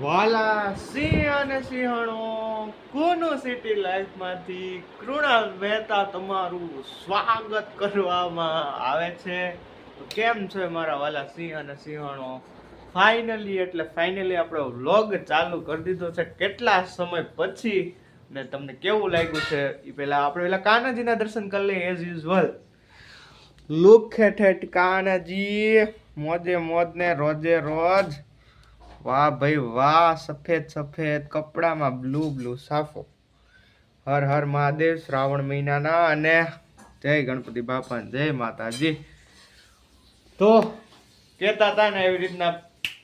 વાલા સિંહ અને સિંહણો, કોનો સિટી લાઈફમાંથી કૃણાલ મહેતા તમારું સ્વાગત કરવામાં આવે છે? તો કેમ છે મારા વાલા સિંહ અને સિંહણો? ફાઇનલી એટલે ફાઇનલી આપણો વ્લોગ ચાલુ કરી દીધો છે. કેટલા સમય પછી ને તમને કેવું લાગ્યું છે? એ પહેલાં આપણે પેલા કાનાજીના દર્શન કરી લઈએ as usual look at Kanaji. મોજે મોજ ને રોજે રોજ વાહ ભાઈ વાહ સફેદ સફેદ કપડામાં બ્લુ બ્લુ સાફો. હર હર મહાદેવ શ્રાવણ મહિનાના અને જય ગણપતિ બાપા જય માતાજી. તો કહેતા હતા ને એવી રીતના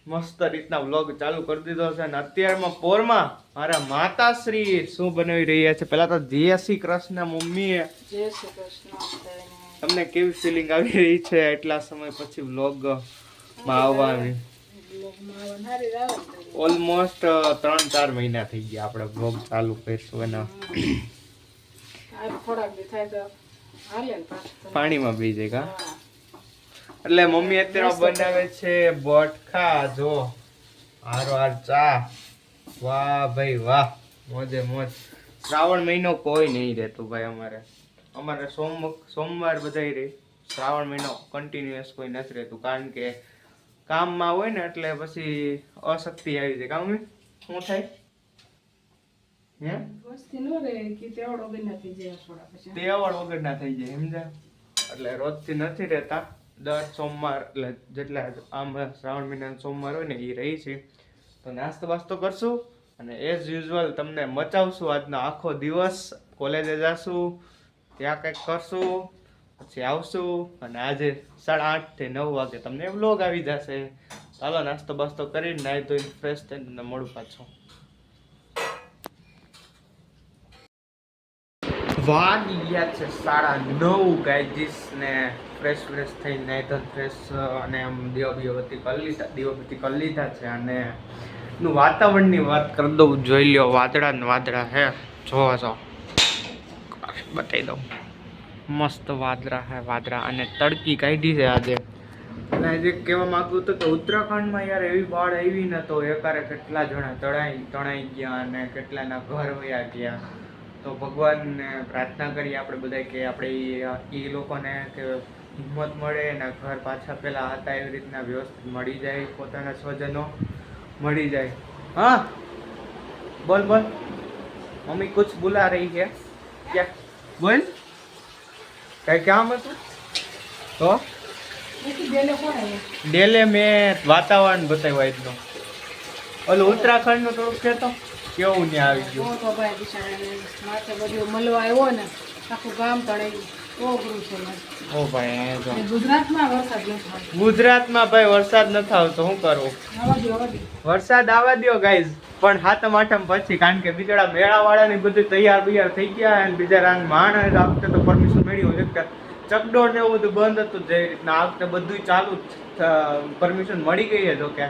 મસ્ત રીતના વ્લોગ ચાલુ કરી દીધો છે અને અત્યારમાં પોરમાં મારા માતાશ્રી શું બનાવી રહ્યા છે? પેલા તો જય શ્રી કૃષ્ણ મમ્મીએ. જય શ્રી કૃષ્ણ તમને કેવી ફિલિંગ આવી રહી છે? એટલા સમય પછી વ્લોગમાં આવવાની. ઓલમોસ્ટ ત્રણ ચાર મહિના થઈ ગયા આપણે બ્લોગ ચાલુ કરીશું એના. પાણીમાં બી જાય કા? એટલે મમ્મી અત્યારે બનાવે છે બટખા જો. હારો હાર ચા. વાહ ભાઈ વાહ, મોજે મોજ. શ્રાવણ મહિનો કોઈ નહીં રહેતું ભાઈ અમારે. અમારે સોમ સોમવાર બધાય રહે. શ્રાવણ મહિનો કન્ટિન્યુઅસ કોઈ નથી રહેતું. કારણ કે કામમાં હોય ને એટલે પછી અશક્તિ આવી જાય. કામ શું થાય? હે? તેવડો વગર ના થઈ જાય સમજા એટલે રોજથી નથી રહેતા. દર સોમવાર એટલે જેટલા આમ શ્રાવણ મહિનાના સોમવાર હોય ને એ રહી છે. તો નાસ્તો વાસ્તો કરશું અને એઝ યુઝ્યુઅલ તમને મચાવશું આજનો આખો દિવસ. કોલેજે જશું ત્યાં કંઈક કરશું. પછી આવશું અને આજે સાડા આઠથી નવ વાગે તમને વ્લોગ આવી જશે. ચાલો, નાસ્તો બાસ્તો કરીને નાહી ધોઈને ફ્રેશ થઈને મળું પાછું. વાગી ગયા છે સાડા નવ ગાયજીસ ને ફ્રેશ ફ્રેશ થઈ નાહી ધોઈને ફ્રેશ અને આમ દીવાબત્તી કરી લીધા દીવાબત્તી કરી લીધા છે અને નું વાતાવરણની વાત કરી દઉં, જોઈ લ્યો, વાદળા ને વાદળા હે, જોવા જાઓ. બતાવી દઉં. મસ્ત વાદરા હે, વાદરા અને તડકી કાઢી છે આજે. અને આજે કહેવા માગું તો કે ઉત્તરાખંડમાં યાર એવી બાળ આવી ન તો એકારે કેટલા જણા તણાઈ તણાઈ ગયા અને કેટલાના ઘર વયા ગયા. તો ભગવાનને પ્રાર્થના કરીએ આપણે બધા કે આપણે એ લોકોને કે હિંમત મળે અને ઘર પાછા પહેલાં હતા એવી રીતના વ્યવસ્થિત મળી જાય, પોતાના સ્વજનો મળી જાય. હા? બોલ બોલ. મમ્મી, કુછ બુલા રહી છે ક્યાં? બોલ. કઈ કામ હતું તો? ડેલે મેં વાતાવરણ બતાવ્યું આજનું. ઓલું ઉત્તરાખંડનું થોડુંક કહેતો? કેવું ને આવી ગયું? તો ભાઈ બિચારાને માથે બધું મળવા આવ્યો ને આખું ગામ તણાઈ છે. ઓ ભાઈ ગુજરાતમાં વરસાદ નથી ગુજરાતમાં ભાઈ વરસાદ નથી આવતો શું કરવું. વરસાદ આવવા દો ગાઈઝ પણ હાથમ આઠમ પછી કારણ કે બિચારા મેળા વાળાની બધું તૈયાર બૈયાર થઈ ગયા અને બિચારા માણસ આ તો પરમિશન મેળ્યું છે કે ચકડોળ ને એવું બધું બંધ હતું જે રીતના આ વખતે બધું ચાલુ પરમિશન મળી ગઈ છે જો કે.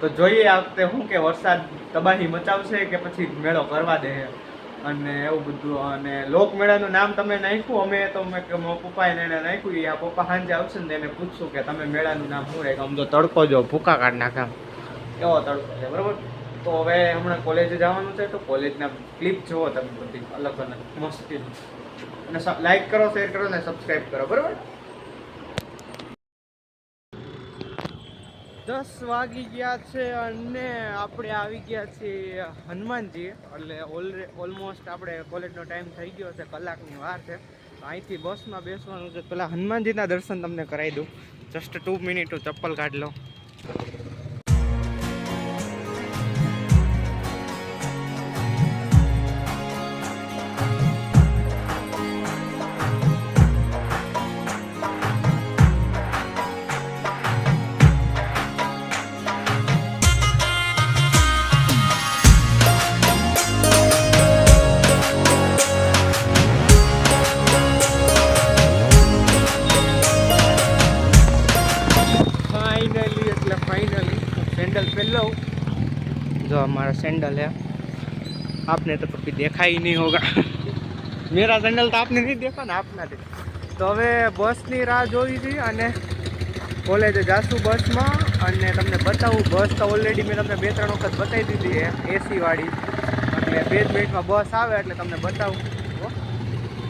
તો જોઈએ આ વખતે શું કે વરસાદ તબાહી મચાવશે કે પછી મેળો કરવા દે અને એવું બધું અને લોકમેળાનું નામ તમે નાખ્યું અમે તો મેં પપ્પાએ એને નાખ્યું એ આ પપ્પા સાંજે આવશે ને એને પૂછશું કે તમે મેળાનું નામ શું રહે આમ તો તડકો જો ભૂકા કાઢ નાખા એવો તડકો છે બરાબર? તો હવે હમણાં કોલેજે જવાનું છે તો કોલેજના ક્લિપ જુઓ તમે બધી અલગ અલગ મસ્તી અને લાઈક કરો શેર કરો ને સબસ્ક્રાઈબ કરો, બરાબર? દસ વાગી ગયા છે અને આપણે આવી ગયા છીએ હનુમાનજી. એટલે ઓલરે ઓલમોસ્ટ આપણે કોલેજનો ટાઈમ થઈ ગયો છે, કલાકની વાર છે. અહીંથી બસમાં બેસવાનું છે. પેલા હનુમાનજીના દર્શન તમને કરાવી દઉં. જસ્ટ ટુ મિનિટ ચપ્પલ કાઢ લઉં सैंडल पहन लो जो हमारा सैंडल है आपने तो कभी देखा ही नहीं होगा मेरा सैंडल तो आपने नहीं देखा ना આપના देखा તો હવે બસની રાહ જોઈ હતી અને કોલેજે જાશું બસમાં અને તમને બતાવું બસ તો ઓલરેડી મેં તમને બે ત્રણ વખત બતાવી દીધી છે એસી વાળી એટલે બે જ મિનિટમાં બસ આવે એટલે તમને બતાવું હો.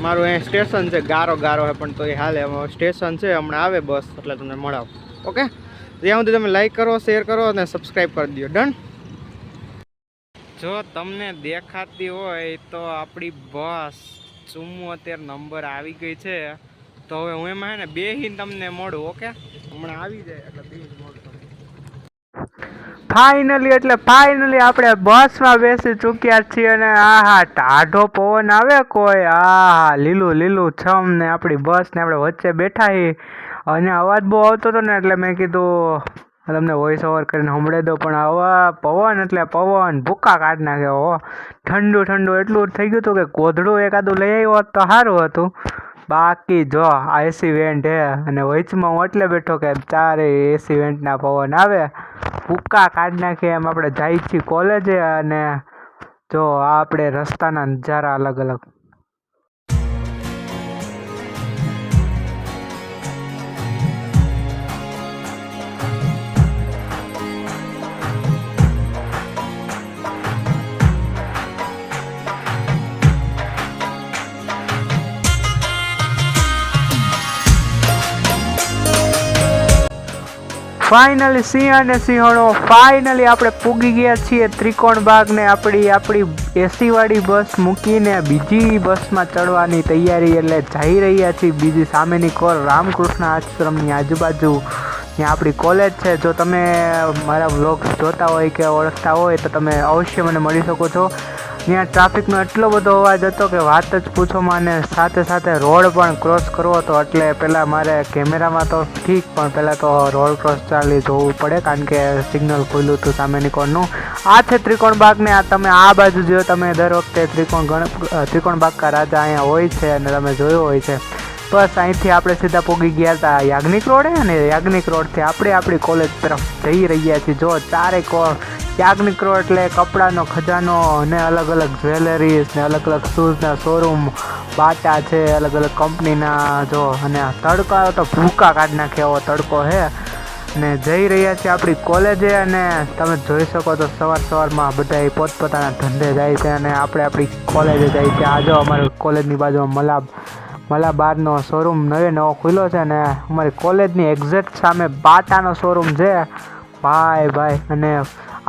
મારું અહીંયા સ્ટેશન છે ગારો ગારો છે પણ તો એ હાલે એમાં સ્ટેશન છે હમણાં આવે બસ એટલે તમને મળાવ ઓકે ત્યાં સુધી તમે લાઈક કરો શેર કરો અને સબસ્ક્રાઈબ કરી દો ડન જો તમને દેખાતી હોય તો આપણી બસ ચુમ્મોતેર નંબર આવી ગઈ છે. તો હવે હું એમાં ને બે બેહીને તમને મોડું ઓકે હમણાં આવી જાય એટલે બે મળું ફાઇનલી એટલે ફાઇનલી આપણે બસમાં બેસી ચૂક્યા છીએ અને આ હા ટાઢો પવન આવે કોઈ? આ લીલું લીલું છમ ને આપણી બસ ને આપણે વચ્ચે બેઠા છીએ અને અવાજ બહુ આવતો હતો ને એટલે મેં કીધું તમને વોઇસ ઓવર કરીને સંભળાવી દો પણ હવા પવન એટલે પવન, ભૂકા કાઢ નાખે હો. ઠંડુ ઠંડુ એટલું થઈ ગયું હતું કે કોધડું એકાદું લઈ આવ્યો તો સારું હતું. બાકી જો, આ એસી વેન્ટ હે, અને વચમાં હું એટલે બેઠો કે ચારે એસી વેન્ટના પવન આવે. ભૂકા કાઢ નાખે એમ આપણે જાય છીએ કોલેજે અને જો આપણે રસ્તાના નજારા અલગ અલગ ફાઇનલી સિંહ અને સિંહણો ફાઇનલી આપણે પૂગી ગયા છીએ ત્રિકોણ ભાગને. આપણી આપણી એસીવાળી બસ મૂકીને બીજી બસમાં ચડવાની તૈયારી એટલે જઈ રહ્યા છીએ. બીજી સામેની કોર રામકૃષ્ણ આશ્રમની આજુબાજુ. ત્યાં આપણી કોલેજ છે. જો તમે મારા વ્લોગ્સ જોતા હોય કે ઓળખતા હોય તો તમે અવશ્ય મને મળી શકો છો. ત્યાં ટ્રાફિકનો એટલો બધો અવાજ હતો કે વાત જ પૂછોમાં અને સાથે સાથે રોડ પણ ક્રોસ કરવો હતો. એટલે પહેલાં મારે કેમેરામાં તો ઠીક, પણ પહેલાં તો રોડ ક્રોસ ચાલી જોવું પડે કારણ કે સિગ્નલ ખુલ્લું હતું સામેની કોરનું આ છે ત્રિકોણ બાગને, આ તમે આ બાજુ જોયો તમે દર વખતે ત્રિકોણ ગણ, ત્રિકોણ બાગ રાજા અહીંયા હોય છે અને તમે જોયો હોય છે. બસ અહીંથી આપણે સીધા પોગી ગયા હતા યાજ્ઞિક રોડે અને યાજ્ઞિક રોડથી આપણે આપણી કોલેજ તરફ જઈ રહ્યા છીએ. જો ચારે કો યાજ્ઞિક એટલે કપડાનો, ખજાનો અને અલગ અલગ જ્વેલરીઝ ને અલગ અલગ શૂઝના શોરૂમ બાટા છે, અલગ અલગ કંપનીના જો અને તડકો તો ભૂકા કાઢી નાખે એવો તડકો છે ને જઈ રહ્યા છીએ આપણી કોલેજે અને તમે જોઈ શકો તો સવાર સવારમાં બધા પોતપોતાના ધંધે જાય છે અને આપણે આપણી કોલેજે જાય છે. આ જો અમારી કોલેજની બાજુમાં મલાબ, મલાબારનો શોરૂમ નવે નવો ખુલ્યો છે અને અમારી કોલેજની એક્ઝેક્ટ સામે બાટાનો શોરૂમ છે. ભાઈ ભાઈ, અને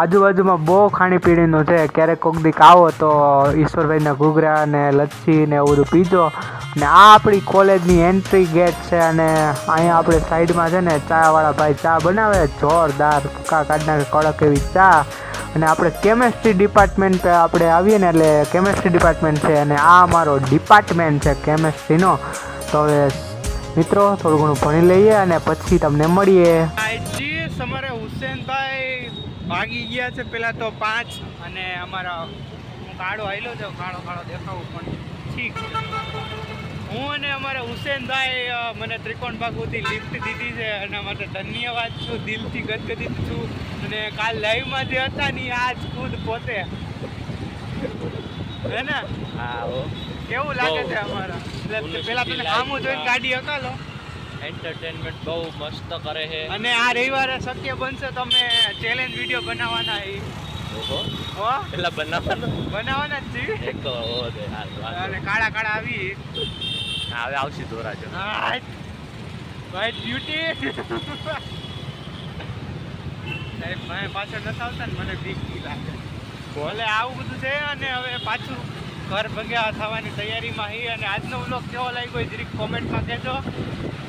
આજુબાજુમાં બહુ ખાણીપીણીનું છે. ક્યારેક કોક દીક આવો તો ઈશ્વરભાઈના ઘૂઘરા ને લચ્છી ને એવું બધું પીજો. ને આ આપણી કોલેજની એન્ટ્રી ગેટ છે અને અહીંયા આપણે સાઈડમાં છે ને ચાવાળા ભાઈ ચા બનાવે. જોરદાર ફૂકા કાઢ નાખે કડક એવી ચા. અને આપણે કેમેસ્ટ્રી ડિપાર્ટમેન્ટ આપણે આવીએ ને એટલે કેમેસ્ટ્રી ડિપાર્ટમેન્ટ છે અને આ અમારો ડિપાર્ટમેન્ટ છે કેમેસ્ટ્રીનો તો હવે મિત્રો થોડું ઘણું ભણી લઈએ અને પછી તમને મળીએ. ભાગી ગયા છે પેલા તો પાંચ અને અમારા હું કાળો આવેલો છે કાળો કાળો દેખાવું પણ ઠીક હું અને અમારા હુસેનભાઈ મને ત્રિકોણ બાગ લિફ્ટ દીધી છે એના માટે ધન્યવાદ છું દિલથી ગદગદિત છું અને કાલ લાઈવમાં જે હતા ને આજ ખુદ પોતે. હે ને? હા કેવું લાગે છે અમારા? એટલે પેલા તમે સામું જોઈને. ગાડી હકાલો. એન્ટરટેનમેન્ટ બહુ મસ્ત કરે છે. અને આ રવિવારે શક્ય બનશે તમે ચેલેન્જ વીડિયો બનાવવાના એ. ઓહો. બનાવવાના? જ એક અને કાળા કાળા આવી. હવે આવશે ધોરાજો સાહેબ મેં પાછળ નથી આવતા ને મને બીક લાગે. ભલે આવું બધું છે અને હવે પાછું ઘર ભગ્યા થવાની તૈયારીમાં હી અને આજનો વ્લોગ કેવો લાગ્યો જરીક કોમેન્ટમાં કહેજો.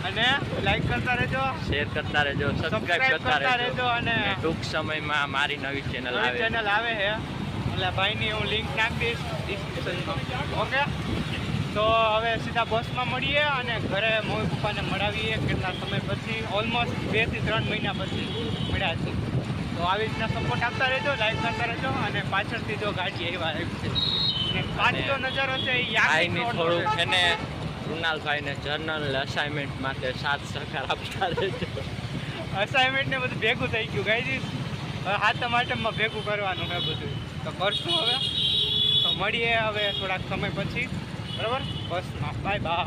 અને લાઈક કરતા રહેજો. શેર કરતા રહેજો સબસ્ક્રાઇબ કરતા રહેજો. અને ટૂંક સમયમાં મારી નવી ચેનલ નવી આવે. ચેનલ આવે છે. એટલે ભાઈની હું લિંક નાખી ડિસ્ક્રિપ્શનમાં ઓકે? તો હવે સીધા બસમાં મળીએ અને ઘરે મમ્મી પપ્પાને મળાવીએ કેટલા સમય પછી? ઓલમોસ્ટ બેથી ત્રણ મહિના પછી મળ્યા છે તો આવી રીતના સપોર્ટ આપતા રહેજો લાઈક કરતા રહેજો અને પાછળથી જો ગાડી એવા આવી છે. પાછલો નજારો છે એ યાદ થોડુંક છે ને કૃણાલભાઈને જર્નલ અસાઇનમેન્ટ માટે સાથ સહકાર આપતા રહેજો. અસાઇનમેન્ટને બધું ભેગું થઈ ગયું. ગાઈ હવે હાથમ આટમમાં ભેગું કરવાનું છે બધું. તો કરશું હવે. તો મળીએ હવે થોડાક સમય પછી. બરાબર? બસમાં બાય બાય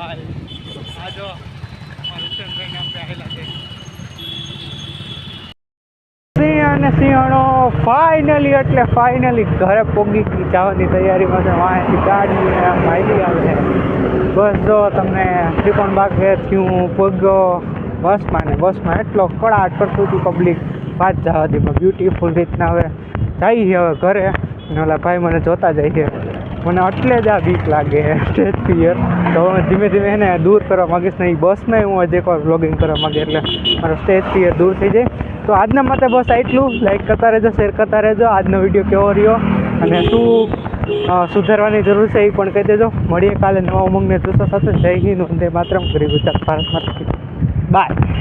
આ જો, અમારા હુસેનભાઈને આપણે આવેલા છે. અને સિંહણો ફાઇનલી એટલે ફાઇનલી ઘરે પોગી જવાની તૈયારીમાં છે વાંચી ગાડી હાલી આવે બસ જો તમને ત્રિકોણ બાગે થયું, પોગ્યો. બસમાં ને બસમાં એટલો કડાટ કરતું પબ્લિક વાત જવા દીમાં બ્યુટીફુલ રીતના હવે જઈએ હવે ઘરે. ને ઓલા ભાઈ મને જોતા જાય છે. મને એટલે જ આ બીક લાગે સ્ટેજ ફિયર તો ધીમે ધીમે એને દૂર કરવા માગીશ ને એ બસમાં હું હજી એકવાર વ્લોગિંગ કરવા માગે એટલે મારો સ્ટેજ ફિયર દૂર થઈ જાય. તો આજના માટે બસ આટલું. લાઈક કરતા રહેજો શેર કરતા રહેજો. આજનો વીડિયો કેવો રહ્યો અને શું સુધારવાની જરૂર છે એ પણ કહી દેજો. મળીએ કાલે નવા ઉમંગને જોશો સાથે. જય હિન્દ, વંદે માત્રમ. ગરીબ ગુજરાત ભારત માતા બાય